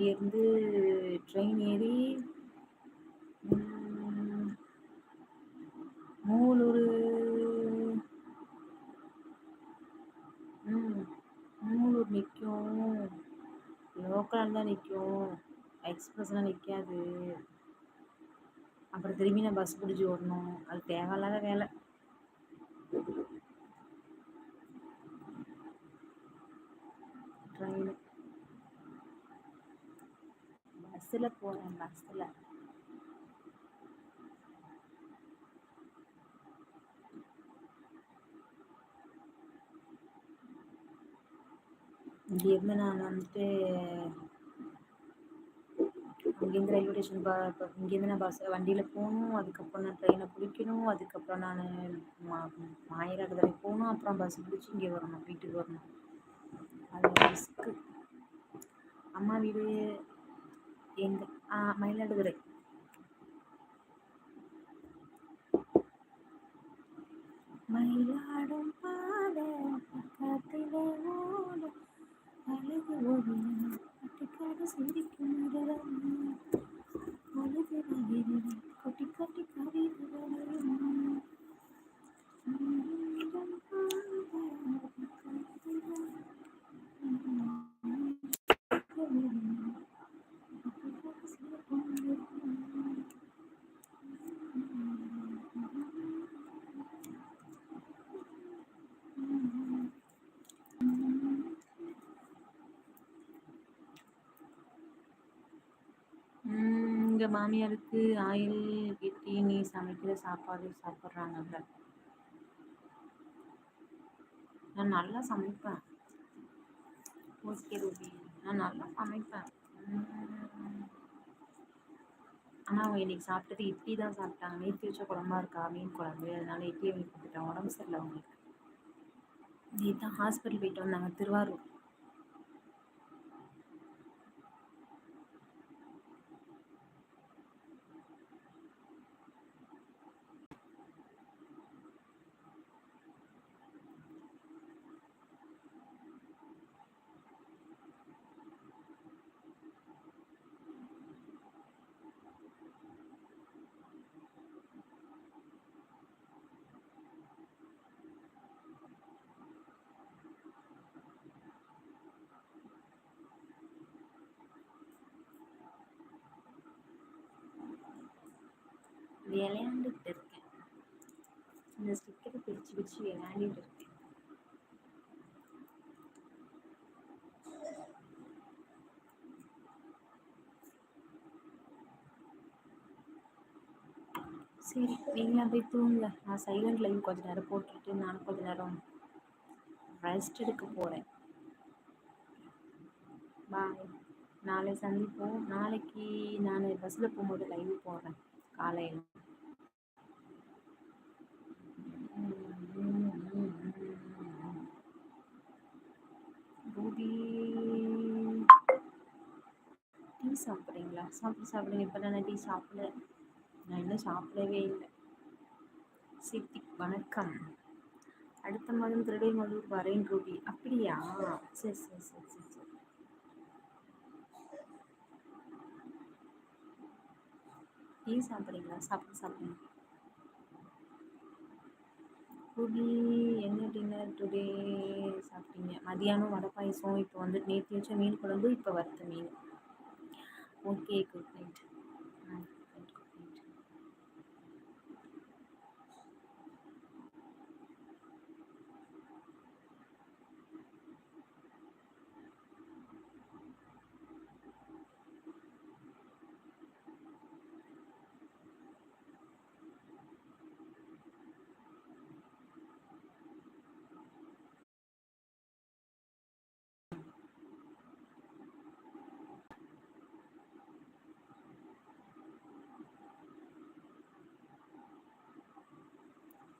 இங்கேருந்து ட்ரெயின் ஏறி மூலூர் ம் மூலூர் நிற்கும் லோக்கலில் தான் நிற்கும் எக்ஸ்பிரஸ்லாம் நிற்காது அப்புறம் திரும்பி நான் பஸ் பிடிச்சி ஓடணும். அது தேவையில்லாத வேலை. ட்ரெயின் பஸ்ஸில் போகிறேன் பஸ்ஸில். இங்கேருந்து நான் வந்துட்டு அங்கேருந்து ரயில்வே ஸ்டேஷன் ப இங்கேருந்து நான் பஸ் வண்டியில் போகணும் அதுக்கப்புறம் நான் ட்ரெயினை பிடிக்கணும் அதுக்கப்புறம் நான் மா மாயிராடுதுறை போகணும் அப்புறம் பஸ் பிடிச்சி இங்கே வரணும் வீட்டுக்கு வரணும். அது ரிஸ்க்கு அம்மா வீடு எங்க மயிலாடுதுறை. மயிலாடும் பாத பக்கத்திலே ஓடும் அழகு ஓவியம் கட்டிக்காடு சிரிக்கும் மரம் அழகு வகிரம் கொட்டி கொட்டி கவிதை வளரும் மயிலாடும் பாத பக்கத்திலே ஓடும் கட்டிக்காடு சிரிக்கும் மரம் எங்கள் மாமியாருக்கு ஆயில் கெட்டி நீ சமைக்கிற சாப்பாடு சாப்பிட்றாங்கல்ல நான் நல்லா சமைப்பேன். Okay Ruby. நான் நல்லா சமைப்பேன். ஆனால் அவங்க இன்னைக்கு சாப்பிட்டது இட்லி தான் சாப்பிட்டாங்க. நேற்று வச்ச குழம்பா இருக்கா? மீன் குழம்பு. அதனால இட்லி வாங்கி கொடுத்துட்டேன். உடம்பு சரியில்லை அவங்களுக்கு. நேற்று ஹாஸ்பிட்டல் போயிட்டு வந்தாங்க. திருவாரூர். விளையாண்டுகிட்டு இருக்கேன் இந்த ஸ்டிக்கரை பிரித்து பிரித்து விளையாடிட்டு இருக்கேன் சரி நீங்களாம் போய் தூங்குங்க. நான் சைலண்ட் லைன் கொஞ்ச நேரம் போட்டுட்டு நானும் கொஞ்ச நேரம் ரெஸ்ட் எடுக்க போகிறேன் பாய் நாளை சந்திப்போம். நாளைக்கு நான் பஸ்ஸில் போகும்போது லைவ் போடுறேன். காலையில் ரூபி டீ சாப்பிட்றீங்களா? சாப்பிட்டு சாப்பிடுங்க. இப்போ நான் டீ சாப்பிடல நான் இன்னும் சாப்பிடவே இல்லை. சித்தி வணக்கம். அடுத்த மாதம் திருடைமலூர் வரேன் ரூபி. அப்படியா? சரி சரி சரி சரி சரி. டீ சாப்பிட்றீங்களா? சாப்பிட்டு சாப்பிடுங்க. ரூபி என்ன டின்னர் டுடே? சாப்பிட்டீங்க. மதியானம் வடை பாயசம் இப்போ வந்து நேற்று வச்ச மீன் குழம்பு இப்போ வறுத்த மீன். own cake or.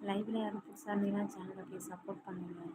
லைவ்ல யாரும் புதுசாக இருந்தீங்கன்னா சேனலை போய் சப்போர்ட் பண்ணுங்கள்